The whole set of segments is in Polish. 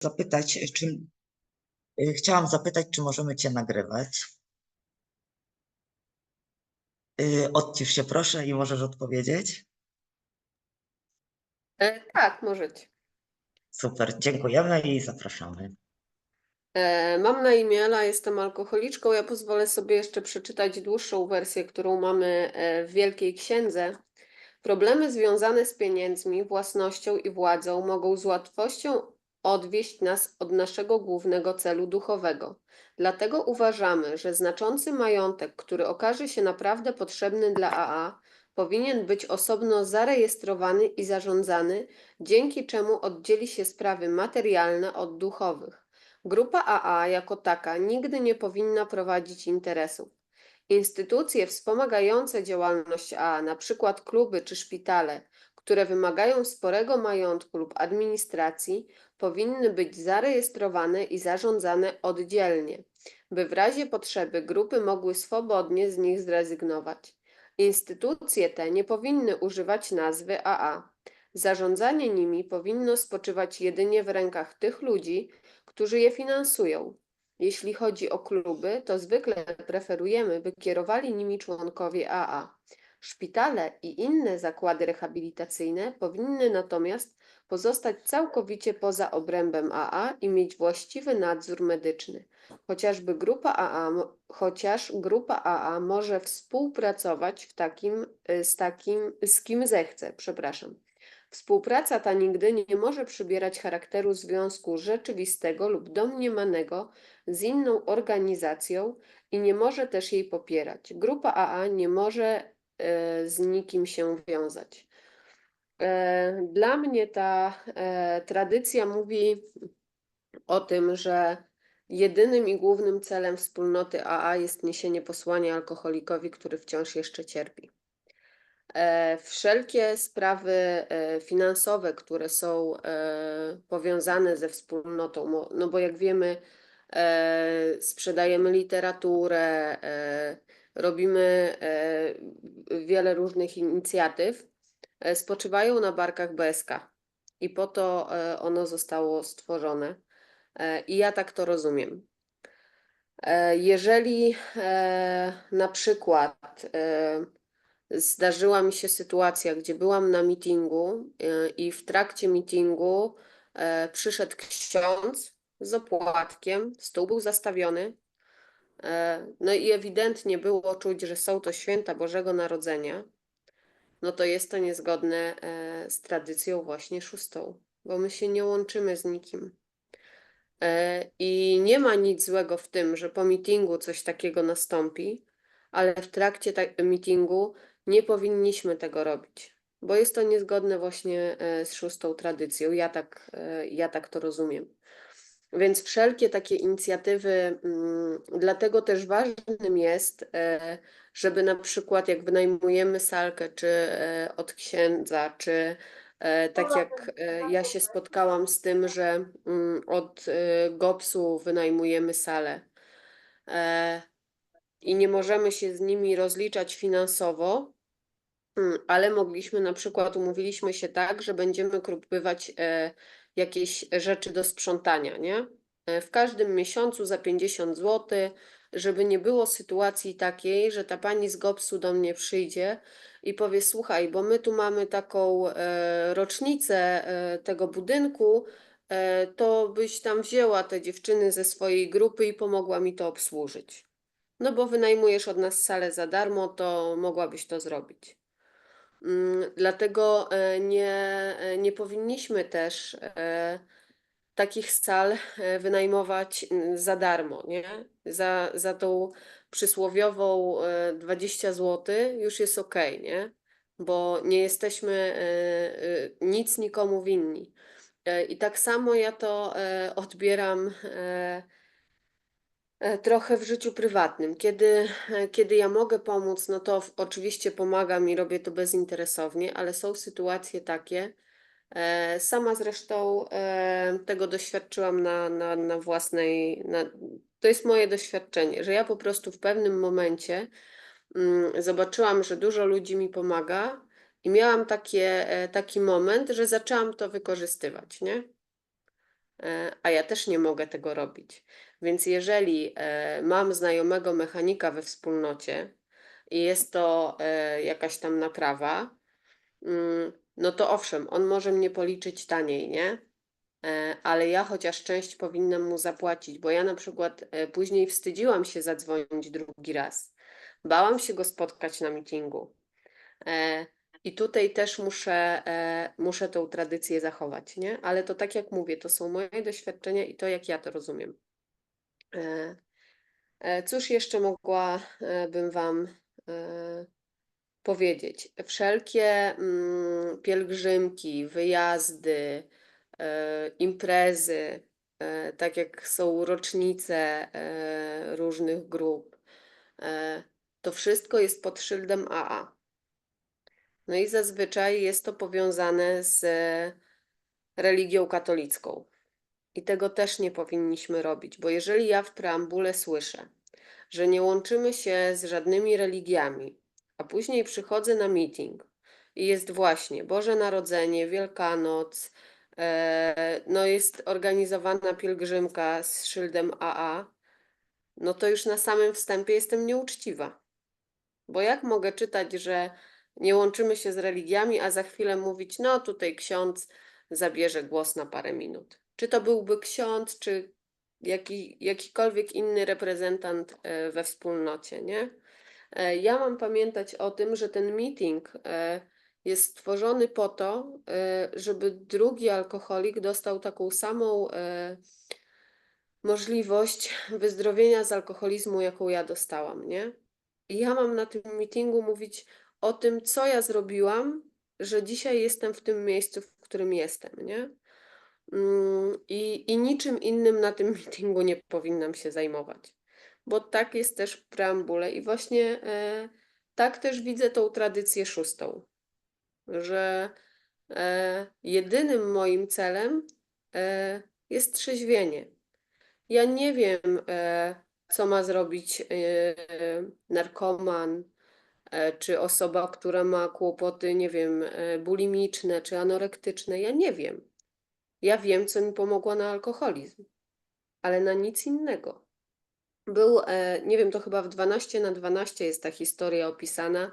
zapytać, czy y, chciałam zapytać, czy możemy Cię nagrywać. Y, Odcisz się proszę i możesz odpowiedzieć. E, tak, możecie. Super, dziękujemy i zapraszamy. E, mam na imię Ela, jestem alkoholiczką. Ja pozwolę sobie jeszcze przeczytać dłuższą wersję, którą mamy e, w Wielkiej Księdze. Problemy związane z pieniędzmi, własnością i władzą mogą z łatwością odwieść nas od naszego głównego celu duchowego. Dlatego uważamy, że znaczący majątek, który okaże się naprawdę potrzebny dla AA, powinien być osobno zarejestrowany i zarządzany, dzięki czemu oddzieli się sprawy materialne od duchowych. Grupa AA jako taka nigdy nie powinna prowadzić interesów. Instytucje wspomagające działalność AA, przykład kluby czy szpitale, które wymagają sporego majątku lub administracji, powinny być zarejestrowane i zarządzane oddzielnie, by w razie potrzeby grupy mogły swobodnie z nich zrezygnować. Instytucje te nie powinny używać nazwy AA. Zarządzanie nimi powinno spoczywać jedynie w rękach tych ludzi, którzy je finansują. Jeśli chodzi o kluby, to zwykle preferujemy, by kierowali nimi członkowie AA. Szpitale i inne zakłady rehabilitacyjne powinny natomiast pozostać całkowicie poza obrębem AA i mieć właściwy nadzór medyczny. Chociażby grupa AA, chociaż grupa AA może współpracować w takim, z takim, z kim zechce, przepraszam. Współpraca ta nigdy nie może przybierać charakteru związku rzeczywistego lub domniemanego z inną organizacją i nie może też jej popierać. Grupa AA nie może z nikim się wiązać. E, Dla mnie ta e, tradycja mówi o tym, że jedynym i głównym celem wspólnoty AA jest niesienie posłania alkoholikowi, który wciąż jeszcze cierpi. E, Wszelkie sprawy e, finansowe, które są e, powiązane ze wspólnotą, no bo jak wiemy, e, sprzedajemy literaturę, e, robimy e, wiele różnych inicjatyw, e, spoczywają na barkach BSK i po to e, ono zostało stworzone. I ja tak to rozumiem. Jeżeli na przykład zdarzyła mi się sytuacja, gdzie byłam na meetingu e, i w trakcie meetingu e, przyszedł ksiądz z opłatkiem, stół był zastawiony. E, No i ewidentnie było czuć, że są to święta Bożego Narodzenia. No to jest to niezgodne e, z tradycją właśnie szóstą, bo my się nie łączymy z nikim. E, I nie ma nic złego w tym, że po meetingu coś takiego nastąpi, ale w trakcie meetingu nie powinniśmy tego robić, bo jest to niezgodne właśnie z szóstą tradycją. Ja tak, ja tak to rozumiem. Więc wszelkie takie inicjatywy, mm, dlatego też ważnym jest, e, żeby na przykład jak wynajmujemy salkę, czy e, od księdza, czy e, tak jak ja się spotkałam z tym, że mm, od GOPS-u wynajmujemy salę i nie możemy się z nimi rozliczać finansowo, mm, ale mogliśmy na przykład, umówiliśmy się tak, że będziemy kupywać e, jakieś rzeczy do sprzątania, nie? E, W każdym miesiącu za 50 zł, żeby nie było sytuacji takiej, że ta pani z GOPS-u do mnie przyjdzie i powie: Słuchaj, bo my tu mamy taką e, rocznicę e, tego budynku, e, to byś tam wzięła te dziewczyny ze swojej grupy i pomogła mi to obsłużyć. No bo wynajmujesz od nas salę za darmo, to mogłabyś to zrobić. Mm, Dlatego e, nie, e, nie powinniśmy też e, takich sal wynajmować mm, za darmo, nie? Za, za tą przysłowiową e, 20 zł już jest ok, nie? Bo nie jesteśmy nic nikomu winni. I tak samo ja to odbieram trochę w życiu prywatnym. Kiedy, e, kiedy ja mogę pomóc, no to oczywiście pomagam i robię to bezinteresownie, ale są sytuacje takie, e, sama zresztą e, tego doświadczyłam na, na, na własnej, na, to jest moje doświadczenie, że ja po prostu w pewnym momencie mm, zobaczyłam, że dużo ludzi mi pomaga i miałam takie, e, taki moment, że zaczęłam to wykorzystywać, nie? E, a ja też nie mogę tego robić. Więc jeżeli e, mam znajomego mechanika we wspólnocie i jest to e, jakaś tam naprawa, mm, no to owszem, on może mnie policzyć taniej, nie? Ale ja chociaż część powinnam mu zapłacić, bo ja na przykład później wstydziłam się zadzwonić drugi raz. Bałam się go spotkać na meetingu. I tutaj też muszę, e, muszę tą tradycję zachować, nie? Ale to tak jak mówię, to są moje doświadczenia i to, jak ja to rozumiem. E, e, Cóż jeszcze mogłabym Wam powiedzieć? Wszelkie mm, pielgrzymki, wyjazdy, imprezy, tak jak są rocznice różnych grup, to wszystko jest pod szyldem AA. No i zazwyczaj jest to powiązane z religią katolicką. I tego też nie powinniśmy robić, bo jeżeli ja w preambule słyszę, że nie łączymy się z żadnymi religiami, a później przychodzę na meeting i jest właśnie Boże Narodzenie, Wielkanoc, e, no jest organizowana pielgrzymka z szyldem AA, no to już na samym wstępie jestem nieuczciwa. Bo jak mogę czytać, że nie łączymy się z religiami, a za chwilę mówić, no tutaj ksiądz zabierze głos na parę minut. Czy to byłby ksiądz, czy jaki, jakikolwiek inny reprezentant e, we wspólnocie, nie? E, Ja mam pamiętać o tym, że ten meeting e, jest stworzony po to, żeby drugi alkoholik dostał taką samą możliwość wyzdrowienia z alkoholizmu, jaką ja dostałam, nie? I ja mam na tym meetingu mówić o tym, co ja zrobiłam, że dzisiaj jestem w tym miejscu, w którym jestem, nie? Mm, I, I niczym innym na tym meetingu nie powinnam się zajmować, bo tak jest też w preambule i właśnie e, tak też widzę tą tradycję szóstą, że e, jedynym moim celem e, jest trzeźwienie. Ja nie wiem, e, co ma zrobić e, narkoman, e, czy osoba, która ma kłopoty, nie wiem, e, bulimiczne, czy anorektyczne. Ja nie wiem. Ja wiem, co mi pomogło na alkoholizm, ale na nic innego. Był, e, nie wiem, to chyba w 12 na 12 jest ta historia opisana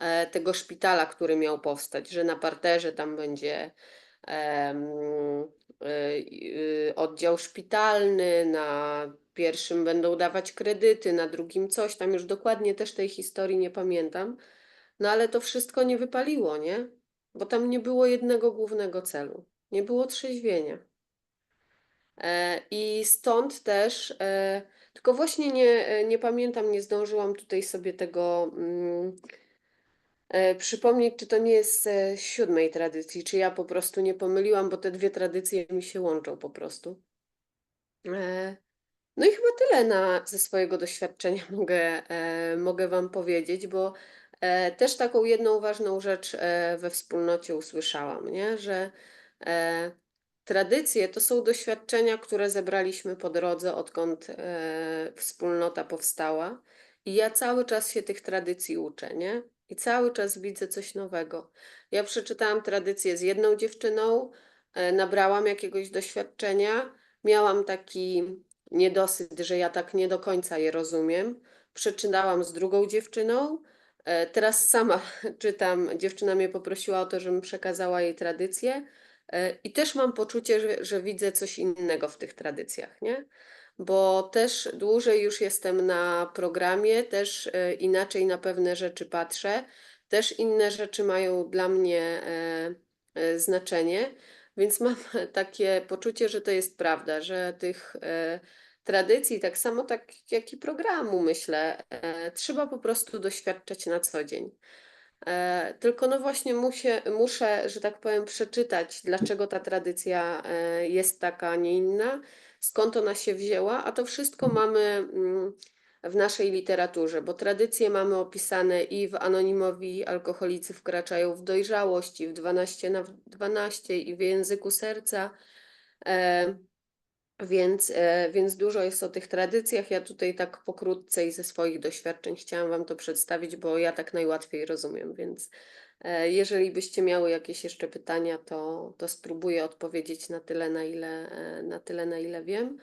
e, tego szpitala, który miał powstać, że na parterze tam będzie oddział szpitalny, na pierwszym będą dawać kredyty, na drugim coś, tam już dokładnie też tej historii nie pamiętam, no ale to wszystko nie wypaliło, nie? Bo tam nie było jednego głównego celu, nie było trzeźwienia. E, I stąd też, e, tylko właśnie nie, e, nie pamiętam, nie zdążyłam tutaj sobie tego mm, przypomnieć, czy to nie jest z siódmej tradycji, czy ja po prostu nie pomyliłam, bo te dwie tradycje mi się łączą po prostu. E, No i chyba tyle na, ze swojego doświadczenia mogę, e, mogę Wam powiedzieć, bo e, też taką jedną ważną rzecz e, we wspólnocie usłyszałam, nie? że e, tradycje to są doświadczenia, które zebraliśmy po drodze, odkąd e, wspólnota powstała. I ja cały czas się tych tradycji uczę, nie? I cały czas widzę coś nowego. Ja przeczytałam tradycję z jedną dziewczyną, e, nabrałam jakiegoś doświadczenia, miałam taki niedosyt, że ja tak nie do końca je rozumiem. Przeczytałam z drugą dziewczyną. e, Teraz sama czytam. Dziewczyna mnie poprosiła o to, żebym przekazała jej tradycję. e, I też mam poczucie, że, że widzę coś innego w tych tradycjach, nie? Bo też dłużej już jestem na programie, też e, inaczej na pewne rzeczy patrzę, też inne rzeczy mają dla mnie e, e, znaczenie. Więc mam takie poczucie, że to jest prawda, że tych tradycji, tak samo tak jak i programu, myślę, trzeba po prostu doświadczać na co dzień. Tylko no właśnie musie, muszę, że tak powiem, przeczytać, dlaczego ta tradycja jest taka, a nie inna, skąd ona się wzięła, a to wszystko mamy mm, w naszej literaturze, bo tradycje mamy opisane i w Anonimowi Alkoholicy wkraczają w dojrzałość, i w 12 na 12, i w języku serca. E, więc, e, więc dużo jest o tych tradycjach. Ja tutaj tak pokrótce i ze swoich doświadczeń chciałam Wam to przedstawić, bo ja tak najłatwiej rozumiem, więc Jeżeli byście miały jakieś jeszcze pytania, to, to spróbuję odpowiedzieć na tyle, na ile, e, na tyle, na ile wiem.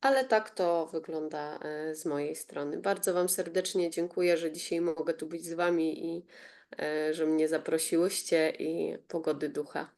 Ale tak to wygląda e, z mojej strony. Bardzo Wam serdecznie dziękuję, że dzisiaj mogę tu być z Wami i e, że mnie zaprosiłyście i pogody ducha.